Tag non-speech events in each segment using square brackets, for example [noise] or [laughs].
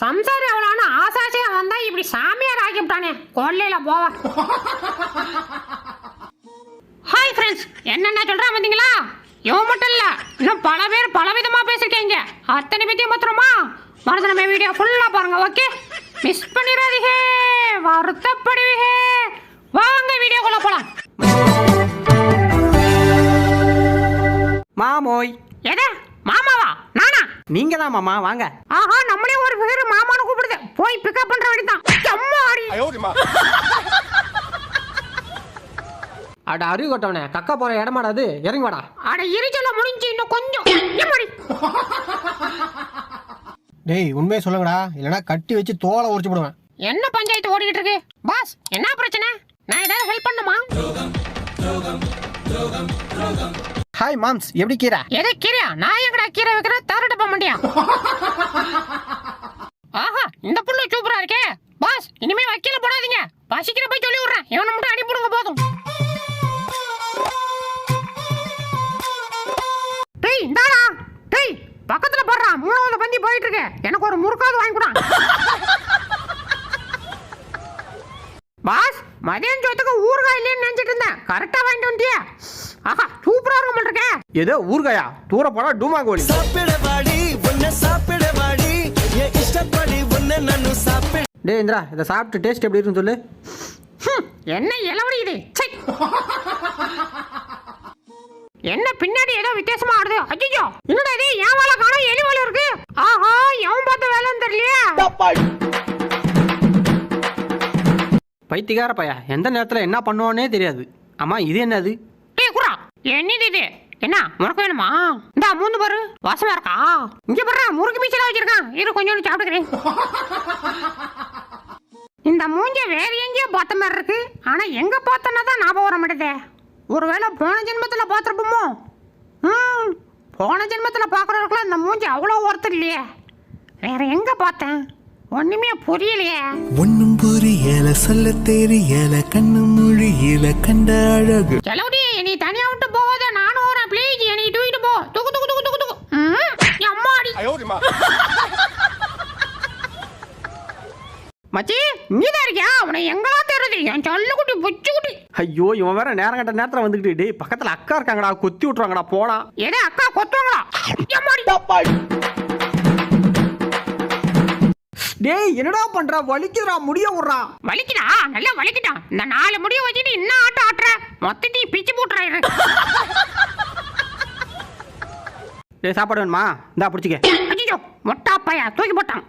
சம்சாரி அவளான ஆசாசியா வந்தா இப்படி சாமியார் ஆக்கிவிட்டானே கொள்ளையில போவ. ஹாய் ஃப்ரெண்ட்ஸ் என்னென்ன சொல்றான் பார்த்தீங்களா இவன் மட்டும் இல்ல இன்னும் பல பேர் பல விதமா பேசிருக்கீங்க. அத்தனை பத்தியும் பத்திரமா மறந்து நம்ம வீடியோ ஃபுல்லா பாருங்க ஓகே மிஸ் பண்ணிடாதீங்க வருத்தப்படுவீங்க. வாங்க வீடியோக்குள்ள போலாம். மாமோய். எது? நீங்க தான் மாமா வாங்க. ஆஹா நம்மளே ஒரு பேர் மாமான்னு கூப்பிடுது. போய் பிக்கப் பண்ற வேண்டியதான் அம்மா ஆடி அட. அறிவு கொட்டவனே கக்கா போற இடமாடா அது? இறங்கி வாடா. அட இருச்சல முடிஞ்சு இன்னும் கொஞ்சம். டேய் உண்மையை சொல்லுங்கடா. இல்லைன்னா கட்டி வச்சு தோலை உரிச்சு போடுவேன். என்ன பஞ்சாயத்து ஓடிக்கிட்டு இருக்கு? பாஸ் என்ன பிரச்சனை? நான் ஏதாவது ஹெல்ப் பண்ணுமா? ஹாய் மாம்ஸ் எப்படி கீரா? எதை கீரையா? நான் எங்கடா கீரை வைக்கிறேன்? தரட்ட போக முடியும் ஆஹா இந்த புள்ள சூப்பரா இருக்கே. பாஸ் இனிமே வக்கீல போடாதீங்க. பசிக்கிற போய் சொல்லி விடுறேன். இவனை மட்டும் அனுப்பிடுங்க போதும். டேய் இந்தாடா. டேய் பக்கத்துல போடுறான் மூணாவது பந்தி போயிட்டு இருக்கு எனக்கு ஒரு முறுக்காவது வாங்கி கொடு. பாஸ் மதியம் சோத்துக்கு ஊறுகாய் இல்லைன்னு நினைச்சிட்டு இருந்தேன். கரெக்டா வாங்கிட்டு வந்துட்டியா. ஆஹா ஏதோ ஊர்காயா? தூர போனா டூமா கோழி சாப்பிடவாடி உன்னை சாப்பிடவாடி என் இஷ்டப்படி உன்னை நானு சாப்பிட டேய் இந்திரா இதை சாப்பிட்டு டேஸ்ட் எப்படி இருக்குன்னு சொல்லு. ஹம், என்ன இளவடி இது. என்ன பின்னாடி ஏதோ வித்தியாசமா ஆடுது? அஜிஜோ என்னடா இது? என் வேலை காணோம் எலி வேலை இருக்கு. ஆஹா எவன் பார்த்த வேலைன்னு தெரியலையே. பைத்தியக்கார பையா எந்த நேரத்தில் என்ன பண்ணுவானே தெரியாது. ஆமா இது என்னது? டேய் குரா என்னது இது? என்ன? முறுக்கு வேணுமா? இந்தா மூந்து பாரு. வாசமா இருக்கா? இங்க பாரு முறுக்கு மீச்சலா வச்சிருக்கான். இரு கொஞ்சோண்டு சாப்பிட்டுக்கிறேன். இந்த மூஞ்ச வேற எங்கேயோ பார்த்த மாதிரி இருக்கு. ஆனா எங்க பார்த்தோன்னா தான் ஞாபகம் வர மாட்டேதே. ஒருவேளை போன ஜென்மத்துல பார்த்துருப்போமோ? ம் போன ஜென்மத்துல பார்க்குறவருக்குலாம் இந்த மூஞ்சி அவ்வளோ ஒருத்தர் இல்லையே. வேற எங்க பார்த்தேன்? ஒண்ணுமே புரியலையே. ஒன்னும் புரியல சொல்ல தெரியல கண்ணு மொழியில கண்ட அழகு. செலவுடி நீ தனியா விட்டு போகாத. நானும் வரேன் ப்ளீஸ் என்னை தூக்கிட்டு போ துக்கு துக்கு துக்கு துக்கு துக்கு ம், என் அம்மாடி மச்சி இங்கதான் இருக்கியா? உன்னை எங்கடா தெரியுது என் சல்லுக்குட்டி புச்சுக்குட்டி. ஐயோ இவன் வேற நேரம் கட்ட நேரத்தில் வந்துக்கிட்டு டேய் பக்கத்தில் அக்கா இருக்காங்கடா கொத்தி விட்ருவாங்கடா போடா. எடே அக்கா கொத்துவாங்களா டேய் என்னடா பண்றா? வலிக்குதுடா முடிய விட்றா. வலிக்குதா? நல்லா வலிக்குதா? இந்த நாலு முடிய வச்சுட்டு இன்னும் ஆட்டம் ஆட்டுற. மொத்தத்தையும் பிச்சு போட்டுறாரு டேய் சாப்பாடு வேணுமா? இந்தா பிடிச்சிக்க. மொட்டா பையா தூக்கி போட்டான்.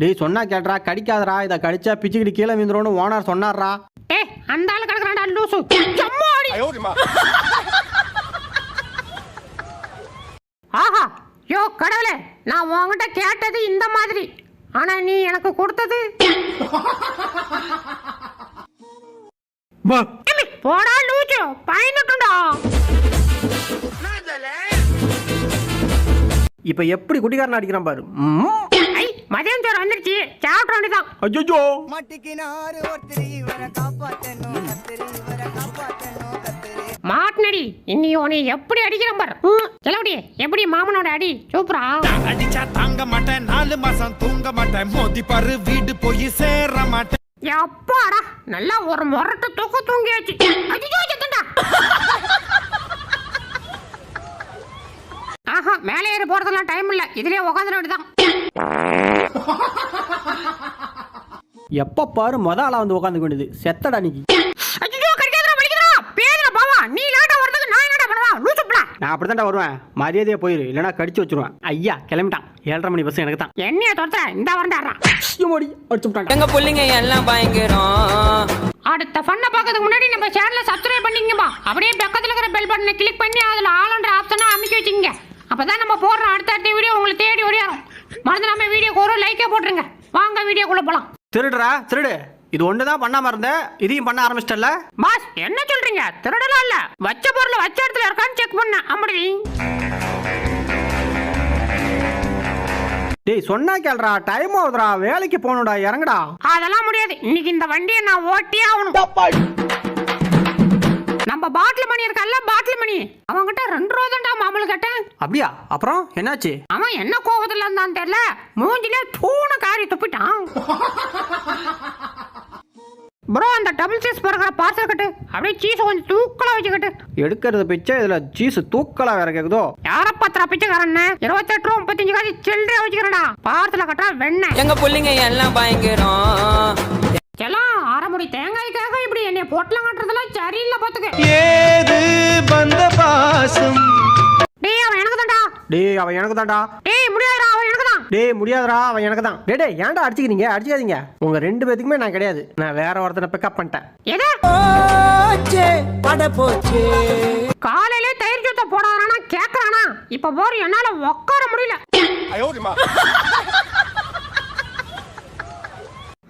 டேய் சொன்னா கேட்றா கடிக்காதடா இதை கடிச்சா பிச்சுக்கிட்டு கீழே விந்துரும்னு ஓனர் சொன்னார்ரா ஏய் அந்த ஆளு கிடக்குறான்டா லூசு. ஆஹா யோ கடவுளே நான் உன்கிட்ட கேட்டது இந்த மாதிரி. ஆனா நீ எனக்கு கொடுத்தது. போடா லூசு. பயந்துட்டுண்டா இப்போ எப்படி குட்டிக்காரன் அடிக்கிறான் பாரு. ம். ஐ மதியம் சோறு வந்துருச்சு. சாப்பிட வேண்டியதான் ஐயோ மாட்டிக்கினாரு ஒருத்தர் இவரை காப்பாத்தணும் கத்திரி இவரை காப்பாத்தணும் மாட்டினடி இன்னி உன்னை எப்படி அடிக்கிறேன் பாரு. கிளவுடி எப்படி மாமனோட அடி? சூப்பரா. அடிச்சா தாங்க மாட்டேன் நாலு மாசம் தூங்க மாட்டேன். மோதி பாரு வீடு போய் சேர மாட்டேன். எப்பாடா? நல்லா ஒரு முரட்டு தூக்க தூங்கியாச்சு. ஆஹா மேலே ஏறி போறதெல்லாம் டைம் இல்ல. இதுலயே உட்காந்துட வேண்டியதான் எப்ப பாரு மொத ஆளா வந்து உட்காந்து வேண்டியது. செத்தடா நீ அச்சோ கடிக்காதடா வலிக்குதுடா பேதுல பாவா நீ லேட்டா வரதுக்கு நான் என்னடா பண்ணுவா நான் அப்படித்தான்டா வருவேன். மரியாதையா போயிரு. இல்லைனா கடிச்சு வச்சிருவேன். ஐயா கிளம்பிட்டான். ஏழரை மணி பஸ் எனக்கு தான். என்னைய துரத்துற? இந்த வரண்டாடுறா மோடி அடிச்சு விட்டாங்க எங்க புள்ளைங்க எல்லாம் பயங்கரம். அடுத்த ஃபன்னை பார்க்கறதுக்கு முன்னாடி நம்ம சேனலை சப்ஸ்கிரைப் பண்ணிக்கங்கப்பா அப்படியே பக்கத்துல இருக்கிற பெல் பட்டனை கிளிக் பண்ணி அதுல ஆளுன்ற ஆப்ஷனை அமைக்க வச்சுக்கோங்க. அப்பதான் நம்ம போடுற அடுத்த அடுத்த வீடியோ உங்களை தேடி ஓடியாரும் மறந்து நம்ம வீடியோக்கு ஒரு லைக்கே போட்டுருங்க. வாங்க வீடியோக்குள்ள போலாம். திருடுறா திருடு. இது ஒன்று தான் பண்ணாம இருந்தேன் இதையும் பண்ண ஆரம்பிச்சிட்டல பாஸ் என்ன சொல்றீங்க? திருடலாம் இல்ல. வச்ச பொருள் வச்ச இடத்துல டேய் சொன்னா கேள்றா டைம் ஆகுதுடா வேலைக்கு போகணும்டா இறங்குடா. அதெல்லாம் முடியாது. இன்னைக்கு இந்த வண்டியை நான் ஓட்டியே ஆகணும். நம்ம பாட்டில் மணி இருக்கல்ல பாட்டில் மணி. அவன்கிட்ட ரெண்டு ரூபா தான்டா மாமூல் கேட்டேன். அப்படியா? அப்புறம் என்னாச்சு? அவன் என்ன கோபத்துல இருந்தான்னு தெரியல. மூஞ்சிலே தூண காரி துப்பிட்டான். ப்ரோ அந்த டபுள் சீஸ் பர்கர் பார்சல் கட்டு. அப்படியே சீஸ் கொஞ்சம் தூக்கலா வச்சுக்கிட்டு. எடுக்கிறது பிச்சை இதில் சீஸ் தூக்கலாக வேற கேட்குதோ யார பத்திரா பிச்சைக்காரன் இருபத்தெட்டு ரூபா முப்பத்தஞ்சு காசு சில்லறையா வச்சுக்கிறடா பார்சல கட்டா வெண்ணெய் எங்க புள்ளைங்க எல்லாம் பயங்கரம். எல்லாம் அரைமுடி தேங்காய்க்காக இப்படி என்னை பொட்டலம் கட்டுறதெல்லாம் சரியில்லை பாத்துக்க. ஏது பந்த பாசம்? டேய் அவன் எனக்கு தான்டா டேய் அவன் எனக்கு தான்டா டேய் முடியாதுடா அவன் எனக்கு டேய் முடியாதுடா அவன் எனக்கு தான் டே டேய் ஏன்டா அடிச்சுக்கிறீங்க? அடிச்சுக்காதீங்க. உங்க ரெண்டு பேத்துக்குமே நான் கிடையாது. நான் வேற ஒருத்தனை பிக்கப் பண்ணிட்டேன். எது? காலையிலே தயிர் ஜூத்த போடாதானா கேக்குறானா? இப்ப போற என்னால உட்கார முடியல.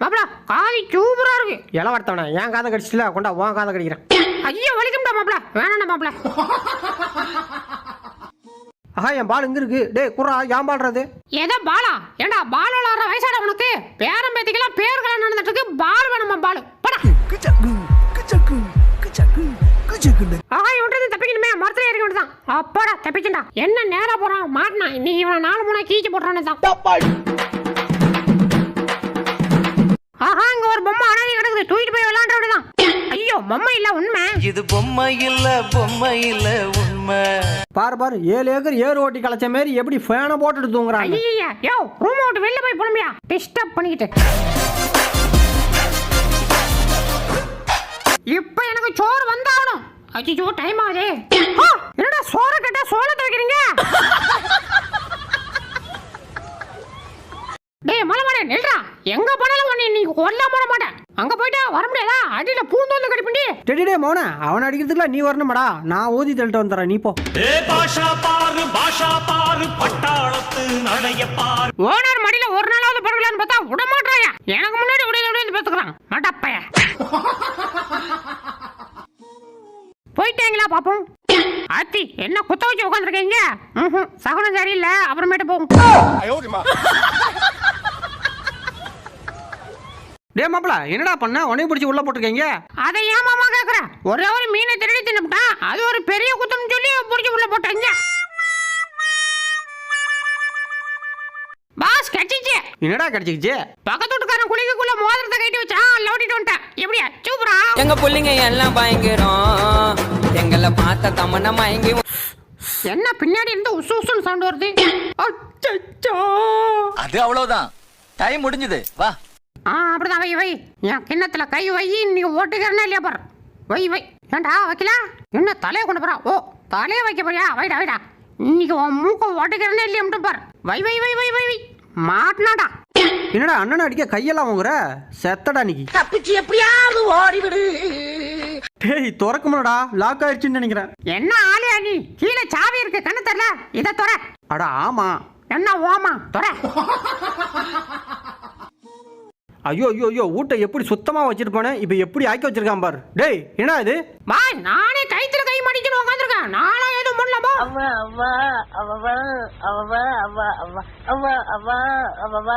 மாப்பிள காதி சூப்பரா இருக்கு. இலை வர்த்தவனே என் காதை கடிச்சில கொண்டா உன் காதை கடிக்கிறேன். ஐயோ வலிக்கும்டா மாப்பிள. வேணாம்டா மாப்பிள. ஆஹா என் பால் இங்க இருக்கு. டேய் குறா ஏன் பால்றது ஏதோ பாலா? ஏண்டா பால் விளாடுற வயசாடா உனக்கு? பேரம் பேத்திக்கெல்லாம் பேர் கல்யாணம் நடந்துட்டு இருக்கு பால் வேணுமா பால்? படா. ஆஹா இவன்றது தப்பிக்கணுமே. மரத்துல ஏறி வேண்டியதான் அப்பாடா தப்பிச்சுண்டா என்ன நேரா போறான் மாட்டினான் நீ இவனை நாலு மூணா கீச்சு போட்டுறானே தான். ஆஹா இங்க ஒரு பொம்மை அனாதி கிடக்குது தூக்கிட்டு போய் விளையாண்ட வேண்டியதான் ஐயோ பொம்மை இல்ல உண்மை. இது பொம்மை இல்ல பொம்மை இல்ல உண்மை. பாரு பாரு ஏழு ஏக்கர் ஏறு ஓட்டி களைச்ச மாதிரி எப்படி ஃபேனை போட்டுட்டு தூங்குறாங்க? ஐயா யோ ரூம் விட்டு வெளில போய் புலம்பியா டிஸ்டர்ப் பண்ணிக்கிட்டு. இப்ப எனக்கு சோறு வந்தாகணும். அச்சோ டைம் ஆகுது. ஆ, என்னடா சோற கேட்டா சோள துவைக்கிறீங்க டேய் மலமடே நில்றா. எங்க போனாலும் உன்னை இன்னைக்கு கொல்லாம விட மாட்டேன். அங்க போயிட்டா வர முடியாதா? அடியில பூந்து வந்து கடிப்பண்டி டேடி டே மௌன அவனை அடிக்கிறதுக்குலாம் நீ வரணுமாடா? நான் ஊதி தள்ளிட்டு வந்துடுறேன் நீ போ. ஓனர் மடியில ஒரு நாளாவது படுக்கலான்னு பார்த்தா விட மாட்டாயா எனக்கு முன்னாடி உடைய உடைய பேசுக்கிறான் மாட்டாப்பைய போயிட்டாங்களா பாப்போம்? ஆத்தி என்ன குத்த வச்சு உட்காந்துருக்கீங்க சகுனம் சரியில்லை அப்புறமேட்டு போகும் டே மாப்பிள என்னடா பண்ண? உனைய பிடிச்சி உள்ள போட்டிருக்கீங்க? அதை ஏன் மாமா கேக்குற? ஒரே ஒரு மீனை திருடி தின்னுட்டான் அது ஒரு பெரிய குத்தம்னு சொல்லி பிடிச்சி உள்ள போட்டாங்க பாஸ் கட்டிச்சு. என்னடா கிடைச்சிக்கிச்சு பக்கத்து வீட்டுக்காரன் குளிக்கக்குள்ள மோதிரத்தை கட்டி வச்சான் லோட்டிட்டு வந்துட்டேன். எப்படியா சூப்பரா? எங்க புள்ளைங்க எல்லாம் பயங்கரம். எங்களை பார்த்த தமன்னா மயங்கி என்ன பின்னாடி இருந்து உசு உசுன்னு சவுண்ட் வருது? அச்சச்சோ. அது அவ்வளவுதான். டைம் முடிஞ்சது. வா. ஆ அப்படிதான். வை வை. என் கிண்ணத்துல கை வை. நீ ஓட்டுக்கிறனா இல்லையா பாரு. வை வை. ஏண்டா வைக்கல? என்ன தலையை கொண்டு போறா? ஓ தலையை வைக்க போறியா? வைடா வைடா. இன்னைக்கு உன் மூக்க ஓட்டுக்கிறனே இல்லையா மட்டும் பாரு. வை வை வை வை வை வை. மாட்டினாடா. என்னடா அண்ணனை அடிக்க கையெல்லாம் வாங்குற? செத்தடா நீ தப்பிச்சு எப்படியாவது ஓடிவிடு. டேய் திறக்குமாடா லாக் ஆயிடுச்சுன்னு நினைக்கிறேன். என்ன ஆளியா நீ? கீழே சாவி இருக்கு. கண்ணு தெரியல. இதை தொற அட ஆமா. என்ன ஓமா? தொற [laughs] ஐயோ ஐயோ ஐயோ ஊட்ட எப்படி சுத்தமா வச்சிருப்பானே? இப்போ எப்படி ஆக்கி வச்சிருக்கான் பாரு. டேய் என்ன இது? பாய் நானே கைத்துல கை மாட்டிட்டு உட்காந்துருக்கேன் நானா எதுவும் பண்ணலாமா அவ அவ அவ அவ அவ அவ அவ அவ அவ அவ